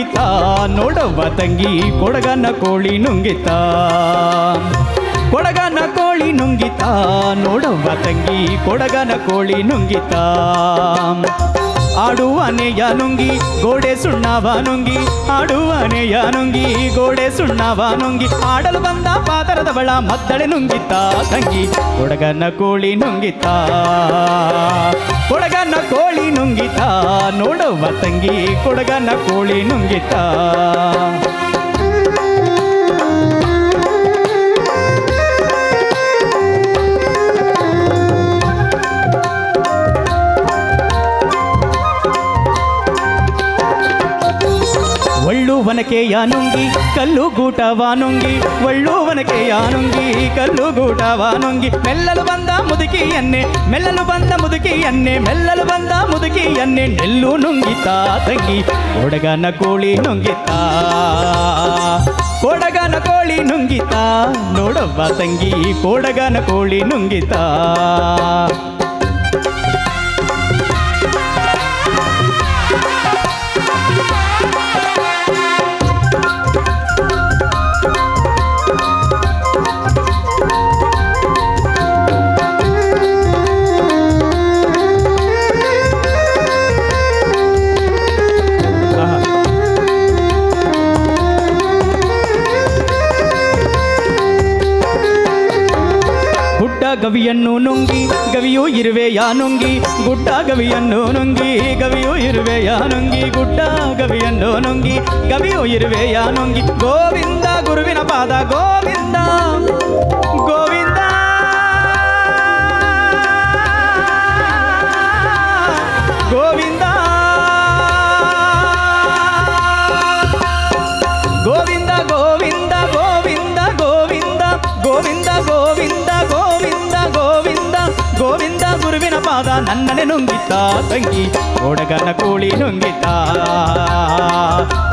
ನುಂಗಿತ ನೋಡವ್ವ ತಂಗಿ ಕೊಡಗನ ಕೋಳಿ ನುಂಗಿತ. ಕೊಡಗನ ಕೋಳಿ ನುಂಗಿತ ನೋಡವ್ವ ತಂಗಿ ಕೊಡಗನ ಕೋಳಿ ನುಂಗಿತ. ಆಡುವನೆಯ ನುಂಗಿ ಗೋಡೆ ಸುಣ್ಣವ ನುಂಗಿ, ಆಡುವನೆಯ ನುಂಗಿ ಗೋಡೆ ಸುಣ್ಣವ ನುಂಗಿ, ಆಡಲು ಬಂದ ಪಾತರದ ಬಳ ಮದ್ದಳೆ ನುಂಗಿತ್ತ ತಂಗಿ ಕೊಡಗನ ಕೋಳಿ ನುಂಗಿತ. ಕೊಡಗನ ಕೋಳಿ ನುಂಗಿತ ನೋಡವ್ವ ತಂಗಿ ಕೊಡಗನ ಕೋಳಿ ನುಂಗಿತ. ಒಳ್ಳುವನಕೆಯ ಯಾನುಂಗಿ ಕಲ್ಲು ಗೂಟವ ನುಂಗಿ, ಒಳ್ಳುವನಕೆಯ ನುಂಗಿ ಕಲ್ಲು ಗೂಟವ ನುಂಗಿ. ಮೆಲ್ಲಲು ಬಂದ ಮುದುಕಿಯನ್ನೇ, ಮೆಲ್ಲಲು ಬಂದ ಮುದುಕಿಯನ್ನೇ, ಮೆಲ್ಲಲು ಬಂದ ಮುದುಕಿಯನ್ನೇ, ನೆಲ್ಲು ನುಂಗಿತ ತಂಗಿ, ಕೊಡಗನ ಕೋಳಿ ನುಂಗಿತ. ಕೊಡಗನ ಕೋಳಿ ನುಂಗಿತ, ನೋಡವ್ವ ತಂಗಿ, ಕೊಡಗನ ಕೋಳಿ ನುಂಗಿತ. ಗವಿಯನ್ನು ನುಂಗಿ ಗವಿಯು ಇರುವೆಯ ನುಂಗಿ ಗುಡ್ಡ ಗವಿಯನ್ನು ನುಂಗಿ ಗವಿಯು ಇರುವೆಯ ನುಂಗಿ ಗುಡ್ಡ ಗವಿಯನ್ನು ನುಂಗಿ ಗವಿಯು ಇರುವೆಯ ನುಂಗಿ ಗೋವಿಂದ ಗುರುವಿನ ಪಾದ ಗೋವಿಂದ ಪಾದ ನನ್ನನೆ ನುಂಗಿತ ತಂಗಿ. ಒಡಗನ ಕೋಳಿ ನುಂಗಿತ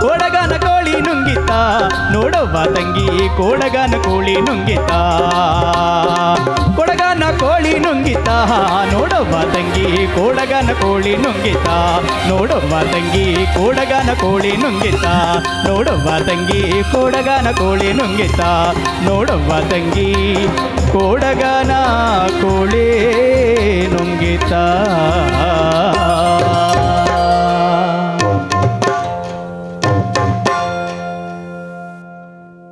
ಒಡಗನ ಕೋಳಿ ನುಂಗಿತ ನೋಡವ್ವ ತಂಗಿ, ಕೋಡಗನ ಕೋಳಿ ನುಂಗಿತ ಕೊಡಗನ ಕೋಳಿ ನುಂಗಿತ ನೋಡವ್ವ ತಂಗಿ, ಕೋಡಗನ ಕೋಳಿ ನುಂಗಿತ ನೋಡವ್ವ ತಂಗಿ, ಕೋಡಗನ ಕೋಳಿ ನುಂಗಿತ ನೋಡವ್ವ ತಂಗಿ, ಕೋಡಗನ ಕೋಳಿ ನುಂಗಿತ ನೋಡವ್ವ ತಂಗಿ, ಕೋಡಗನ ಕೋಳಿ. ಸಂಗೀತ